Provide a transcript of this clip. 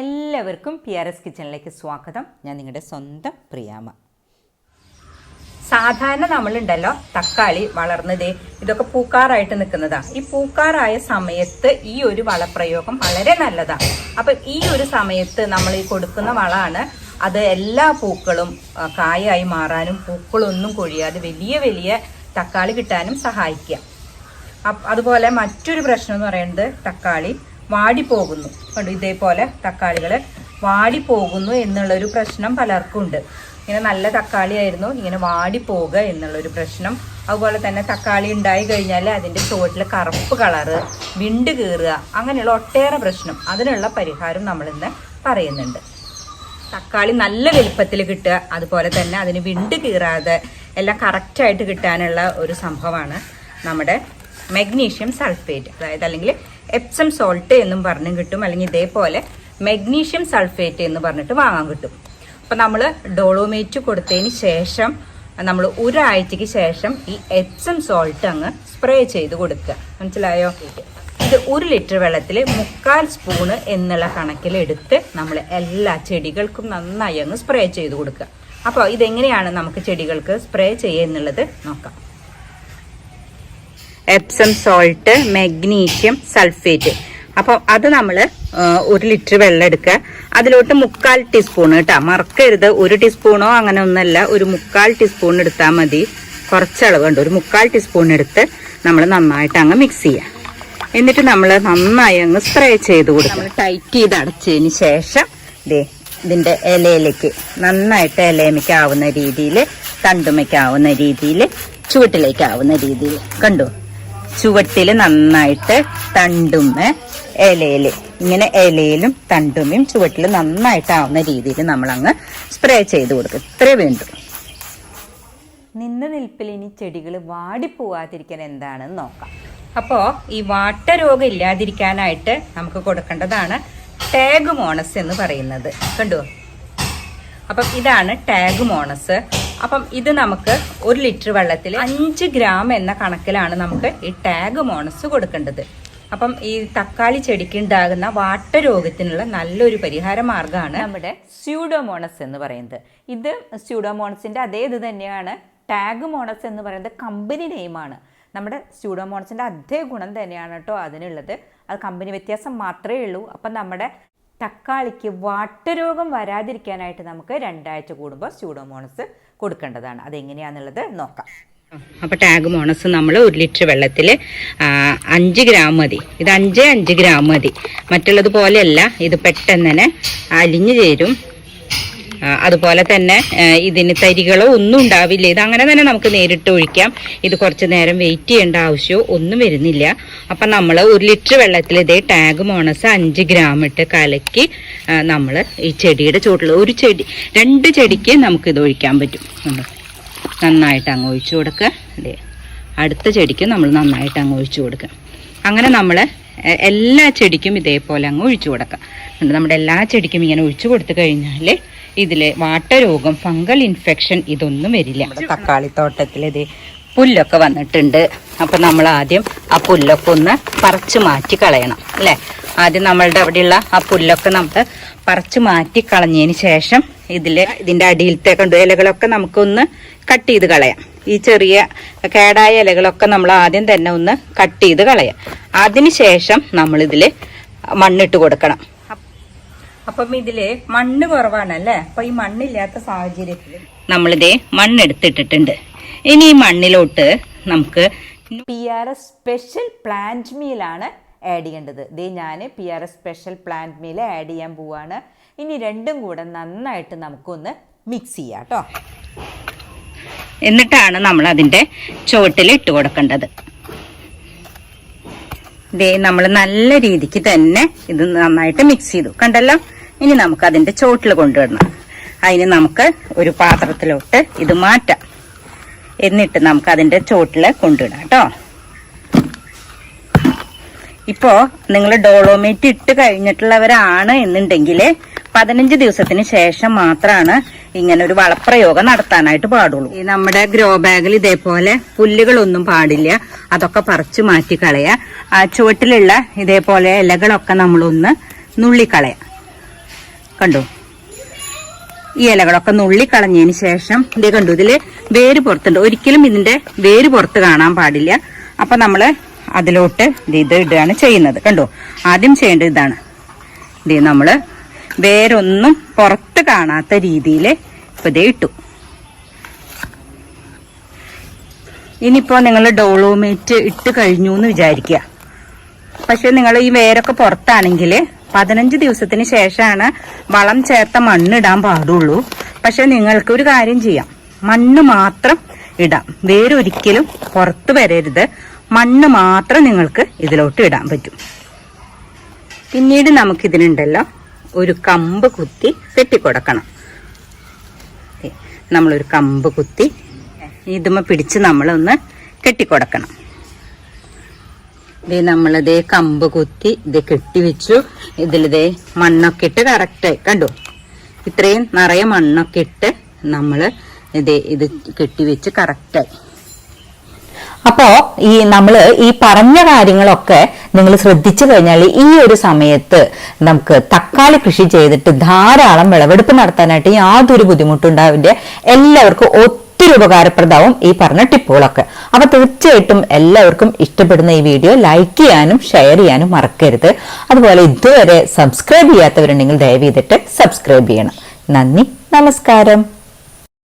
എല്ലാവർക്കും P R S കിച്ചണിലേക്ക് സ്വാഗതം. ഞാൻ നിങ്ങളുടെ സ്വന്തം പ്രിയാമ സാധാരണ നമ്മളുണ്ടല്ലോ തക്കാളി വളർന്നത് ഇതൊക്കെ പൂക്കാറായിട്ട് നിൽക്കുന്നതാ. ഈ പൂക്കാറായ സമയത്ത് ഈ ഒരു വളപ്രയോഗം വളരെ നല്ലതാണ് അപ്പൊ ഈ ഒരു സമയത്ത് നമ്മൾ ഈ കൊടുക്കുന്ന വളമാണ് അത് എല്ലാ പൂക്കളും കായായി മാറാനും പൂക്കളൊന്നും കൊഴിയാതെ വലിയ വലിയ തക്കാളി കിട്ടാനും സഹായിക്കുക. അതുപോലെ മറ്റൊരു പ്രശ്നം എന്ന് പറയുന്നത് തക്കാളി. വാടിപ്പോകുന്നു. കണ്ടു? ഇതേപോലെ തക്കാളികൾ വാടിപ്പോകുന്നു എന്നുള്ളൊരു പ്രശ്നം പലർക്കും ഉണ്ട് ഇങ്ങനെ നല്ല തക്കാളി ആയിരുന്നു ഇങ്ങനെ വാടിപ്പോകുക എന്നുള്ളൊരു പ്രശ്നം. അതുപോലെ തന്നെ തക്കാളി ഉണ്ടായി കഴിഞ്ഞാൽ അതിന്റെ ചുവട്ടിൽ കറുപ്പ് കളറ് വിണ്ട് കീറുക അങ്ങനെയുള്ള ഒട്ടേറെ പ്രശ്നം. അതിനുള്ള പരിഹാരം നമ്മളിന്ന് പറയുന്നുണ്ട്. തക്കാളി നല്ല വലുപ്പത്തിൽ കിട്ടുക അതുപോലെ തന്നെ അതിന് വിണ്ട് കീറാതെ എല്ലാം കറക്റ്റായിട്ട് കിട്ടാനുള്ള ഒരു സംഭവമാണ് നമ്മുടെ മഗ്നീഷ്യം സൾഫേറ്റ്. അതായത് അല്ലെങ്കിൽ എപ്സം സോൾട്ട് എന്നും പറഞ്ഞും കിട്ടും. അല്ലെങ്കിൽ ഇതേപോലെ മെഗ്നീഷ്യം സൾഫേറ്റ് എന്ന് പറഞ്ഞിട്ട് വാങ്ങാൻ കിട്ടും. അപ്പം നമ്മൾ ഡോളോമേറ്റ് കൊടുത്തതിന് ശേഷം നമ്മൾ ഒരാഴ്ചയ്ക്ക് ശേഷം ഈ എപ്സം സോൾട്ട് അങ്ങ് സ്പ്രേ ചെയ്ത് കൊടുക്കുക. മനസ്സിലായോ? ഇത് ഒരു ലിറ്റർ വെള്ളത്തിൽ മുക്കാൽ സ്പൂണ് എന്നുള്ള കണക്കിൽ എടുത്ത് നമ്മൾ എല്ലാ ചെടികൾക്കും നന്നായി അങ്ങ് സ്പ്രേ ചെയ്ത് കൊടുക്കുക. അപ്പോൾ ഇതെങ്ങനെയാണ് നമുക്ക് ചെടികൾക്ക് സ്പ്രേ ചെയ്യുക എന്നുള്ളത് നോക്കാം. എപ്സം സോൾട്ട് മെഗ്നീഷ്യം സൾഫേറ്റ് അപ്പം അത് നമ്മൾ ഒരു ലിറ്റർ വെള്ളം എടുക്കുക. അതിലോട്ട് മുക്കാൽ ടീസ്പൂൺ കേട്ടോ. മറക്കരുത്. ഒരു ടീസ്പൂണോ അങ്ങനെ ഒന്നല്ല ഒരു മുക്കാൽ ടീസ്പൂൺ എടുത്താൽ മതി. കുറച്ചളവുണ്ട്. ഒരു മുക്കാൽ ടീസ്പൂൺ എടുത്ത് നമ്മൾ നന്നായിട്ട് അങ്ങ് മിക്സ് ചെയ്യുക. എന്നിട്ട് നമ്മൾ നന്നായി അങ്ങ് സ്പ്രേ ചെയ്ത് കൊടുക്കും നമ്മൾ ടൈറ്റ് ചെയ്ത് അടച്ചതിന് ശേഷം ദേ ഇതിന്റെ ഇലയിലേക്ക് നന്നായിട്ട് ഇലയമയ്ക്കാവുന്ന രീതിയിൽ തണ്ടുമയ്ക്കാവുന്ന രീതിയിൽ ചുവട്ടിലേക്കാവുന്ന രീതിയിൽ കണ്ടു? ചുവട്ടിൽ നന്നായിട്ട് തണ്ടുമ്മ ഇലയിൽ ഇങ്ങനെ ഇലയിലും തണ്ടുമ്മയും ചുവട്ടിൽ നന്നായിട്ടാവുന്ന രീതിയിൽ നമ്മളങ്ങ് സ്പ്രേ ചെയ്ത് കൊടുക്കും. ഇത്രേ വേണ്ടു. നിന്ന നിൽപ്പിൽ ഇനി ചെടികൾ വാടിപ്പോവാതിരിക്കാൻ എന്താണെന്ന് നോക്കാം. അപ്പോൾ ഈ വാട്ടരോഗം ഇല്ലാതിരിക്കാനായിട്ട് നമുക്ക് കൊടുക്കേണ്ടതാണ് ടാഗ് മോണസ് എന്ന് പറയുന്നത്. കണ്ടു? അപ്പം ഇതാണ് ടാഗ് മോണസ് അപ്പം ഇത് നമുക്ക് ഒരു ലിറ്റർ വെള്ളത്തിൽ അഞ്ച് ഗ്രാം എന്ന കണക്കിലാണ് നമുക്ക് ഈ ടാഗ് മോണസ് കൊടുക്കേണ്ടത്. അപ്പം ഈ തക്കാളി ചെടിക്ക് ഉണ്ടാകുന്ന വാട്ടരോഗത്തിനുള്ള നല്ലൊരു പരിഹാര മാർഗമാണ് നമ്മുടെ സ്യൂഡോമോണസ് എന്ന് പറയുന്നത്. ഇത് സ്യൂഡോമോണസിന്റെ അതേ ഇത് തന്നെയാണ് ടാഗ് മോണസ് എന്ന് പറയുന്നത് കമ്പനി നെയിമാണ് നമ്മുടെ സ്യൂഡോമോണസിന്റെ അതേ ഗുണം തന്നെയാണ് കേട്ടോ അതിനുള്ളത്. അത് കമ്പനി വ്യത്യാസം മാത്രമേ ഉള്ളൂ. അപ്പം നമ്മുടെ തക്കാളിക്ക് വാട്ടരോഗം വരാതിരിക്കാനായിട്ട് നമുക്ക് രണ്ടാഴ്ച കൂടുമ്പോൾ സ്യൂഡോമോണസ് കൊടുക്കേണ്ടതാണ്. അതെങ്ങനെയാണെന്നുള്ളത് നോക്കാം. അപ്പോൾ ടാഗ് മോണസ് നമ്മൾ ഒരു ലിറ്റർ വെള്ളത്തിൽ അഞ്ച് ഗ്രാം മതി. ഇത് അഞ്ച് അഞ്ച് ഗ്രാം മതി. മറ്റുള്ളത് പോലെയല്ല ഇത് പെട്ടെന്ന് തന്നെ അലിഞ്ഞു ചേരും. അതുപോലെ തന്നെ ഇതിന് തരികളോ ഒന്നും ഉണ്ടാവില്ല. ഇത് അങ്ങനെ തന്നെ നമുക്ക് നേരിട്ട് ഒഴിക്കാം. ഇത് കുറച്ച് നേരം വെയിറ്റ് ചെയ്യേണ്ട ആവശ്യമോ ഒന്നും വരുന്നില്ല. അപ്പം നമ്മൾ ഒരു ലിറ്റർ വെള്ളത്തിൽ ഇതേ ടാഗ് മോണസ് അഞ്ച് ഗ്രാം ഇട്ട് കലക്കി നമ്മൾ ഈ ചെടിയുടെ ചുവട്ടിൽ ഒരു ചെടി രണ്ട് ചെടിക്ക് നമുക്ക് ഇത് ഒഴിക്കാൻ പറ്റും? നന്നായിട്ട് അങ്ങ് ഒഴിച്ചു കൊടുക്കുക. അതെ അടുത്ത ചെടിക്ക് നമ്മൾ നന്നായിട്ട് അങ്ങ് ഒഴിച്ചു കൊടുക്കുക. അങ്ങനെ നമ്മൾ എല്ലാ ചെടിക്കും ഇതേപോലെ അങ്ങ് ഒഴിച്ചു കൊടുക്കാം. നമ്മുടെ എല്ലാ ചെടിക്കും ഇങ്ങനെ ഒഴിച്ചു കൊടുത്തു കഴിഞ്ഞാൽ ഇതിൽ വാട്ടരോഗം ഫംഗൽ ഇൻഫെക്ഷൻ ഇതൊന്നും വരില്ല. തക്കാളി തോട്ടത്തിൽ ഇത് പുല്ലൊക്കെ വന്നിട്ടുണ്ട്. അപ്പം നമ്മൾ ആദ്യം ആ പുല്ലൊക്കെ ഒന്ന് പറിച്ചു മാറ്റി കളയണം അല്ലേ? ആദ്യം നമ്മളുടെ അവിടെയുള്ള ആ പുല്ലൊക്കെ നമ്മൾ പറിച്ചു മാറ്റി കളഞ്ഞതിന് ശേഷം ഇതിൽ ഇതിന്റെ അടിയിലത്തെ കണ്ടു ഇലകളൊക്കെ നമുക്കൊന്ന് കട്ട് ചെയ്ത് കളയാം. ഈ ചെറിയ കേടായ ഇലകളൊക്കെ നമ്മൾ ആദ്യം തന്നെ ഒന്ന് കട്ട് ചെയ്ത് കളയാം. അതിനുശേഷം നമ്മളിതിൽ മണ്ണിട്ട് കൊടുക്കണം. അപ്പം ഇതിൽ മണ്ണ് കുറവാണല്ലേ? അപ്പൊ ഈ മണ്ണില്ലാത്ത സാഹചര്യത്തിൽ നമ്മളിതേ മണ്ണെടുത്തിട്ടിട്ടുണ്ട്. ഇനി ഈ മണ്ണിലോട്ട് നമുക്ക് P R S special plant മീലാണ് add ചെയ്യേണ്ടത്. ഇതേ ഞാൻ P R S special plant meal add ചെയ്യാൻ പോവാണ്. ഇനി രണ്ടും കൂടെ നന്നായിട്ട് നമുക്കൊന്ന് മിക്സ് ചെയ്യാം കേട്ടോ എന്നിട്ടാണ് നമ്മൾ അതിന്റെ ചുവട്ടിൽ ഇട്ട് കൊടുക്കേണ്ടത്. ഇതേ നമ്മൾ നല്ല രീതിക്ക് തന്നെ ഇത് നന്നായിട്ട് മിക്സ് ചെയ്തു. കണ്ടല്ലോ? ഇനി നമുക്ക് അതിന്റെ ചോട്ടിൽ കൊണ്ടുവരണം. അതിന് നമുക്ക് ഒരു പാത്രത്തിലോട്ട് ഇത് മാറ്റാം. എന്നിട്ട് നമുക്ക് അതിന്റെ ചോട്ടിൽ കൊണ്ടുവിടാം കേട്ടോ. ഇപ്പോ നിങ്ങൾ ഡോളോമേറ്റ് ഇട്ട് കഴിഞ്ഞിട്ടുള്ളവരാണ് എന്നുണ്ടെങ്കിൽ പതിനഞ്ച് ദിവസത്തിന് ശേഷം മാത്രമാണ് ഇങ്ങനെ ഒരു വളപ്രയോഗം നടത്താനായിട്ട് പാടുള്ളൂ. ഈ നമ്മുടെ ഗ്രോ ബാഗിൽ ഇതേപോലെ പുല്ലുകളൊന്നും പാടില്ല. അതൊക്കെ പറിച്ചു മാറ്റി കളയാ. ആ ചുവട്ടിലുള്ള ഇതേപോലെ ഇലകളൊക്കെ നമ്മളൊന്ന് നുള്ളിക്കളയാ. കണ്ടു? ഈ ഇലകളൊക്കെ നുള്ളിക്കളഞ്ഞതിന് ശേഷം ഇതേ കണ്ടു ഇതിൽ വേര് പുറത്തുണ്ട്. ഒരിക്കലും ഇതിന്റെ വേര് പുറത്ത് കാണാൻ പാടില്ല. അപ്പൊ നമ്മൾ അതിലോട്ട് ഇത് ഇടുകയാണ് ചെയ്യുന്നത്. കണ്ടോ? ആദ്യം ചെയ്യേണ്ടത് ഇതാണ്. ഇത് നമ്മൾ വേരൊന്നും പുറത്ത് കാണാത്ത രീതിയിൽ ഇപ്പൊ ഇതേ ഇട്ടു. ഇനിയിപ്പോ നിങ്ങൾ ഡോളോമേറ്റ് ഇട്ട് കഴിഞ്ഞു എന്ന് വിചാരിക്കുക. പക്ഷെ നിങ്ങൾ ഈ വേരൊക്കെ പുറത്താണെങ്കിൽ പതിനഞ്ച് ദിവസത്തിന് ശേഷമാണ് വളം ചേർത്ത മണ്ണ് ഇടാൻ പാടുള്ളൂ. പക്ഷെ നിങ്ങൾക്ക് ഒരു കാര്യം ചെയ്യാം. മണ്ണ് മാത്രം ഇടാം. വേരൊരിക്കലും പുറത്ത് വരരുത്. മണ്ണ് മാത്രം നിങ്ങൾക്ക് ഇതിലോട്ട് ഇടാൻ പറ്റും. പിന്നീട് നമുക്കിതിനുണ്ടല്ലോ ഒരു കമ്പ് കുത്തി കെട്ടിക്കൊടുക്കണം. നമ്മളൊരു കമ്പ് കുത്തി ഇതുമ പിടിച്ച് നമ്മളൊന്ന് കെട്ടിക്കൊടുക്കണം. ദേ നമ്മളിതേ കമ്പ് കുത്തി ഇത് കെട്ടിവെച്ചു. ഇതിലിതേ മണ്ണൊക്കെ ഇട്ട് കറക്റ്റായി കണ്ടു? ഇത്രയും നിറയെ മണ്ണൊക്കെ ഇട്ട് നമ്മൾ ഇതേ ഇത് കെട്ടിവെച്ച് കറക്റ്റായി അപ്പോ ഈ നമ്മൾ ഈ പറഞ്ഞ കാര്യങ്ങളൊക്കെ നിങ്ങൾ ശ്രദ്ധിച്ചു കഴിഞ്ഞാൽ ഈ ഒരു സമയത്ത് നമുക്ക് തക്കാളി കൃഷി ചെയ്തിട്ട് ധാരാളം വിളവെടുപ്പ് നടത്താനായിട്ട് യാതൊരു ബുദ്ധിമുട്ടുണ്ടാവില്ല എല്ലാവർക്കും ഒത്തിരി ഉപകാരപ്രദമാവും ഈ പറഞ്ഞ ടിപ്പുകളൊക്കെ. അപ്പൊ തീർച്ചയായിട്ടും എല്ലാവർക്കും ഇഷ്ടപ്പെടുന്ന ഈ വീഡിയോ ലൈക്ക് ചെയ്യാനും ഷെയർ ചെയ്യാനും മറക്കരുത്. അതുപോലെ ഇതുവരെ സബ്സ്ക്രൈബ് ചെയ്യാത്തവരുണ്ടെങ്കിൽ ദയവ് ചെയ്തിട്ട് സബ്സ്ക്രൈബ് ചെയ്യണം. നന്ദി നമസ്കാരം.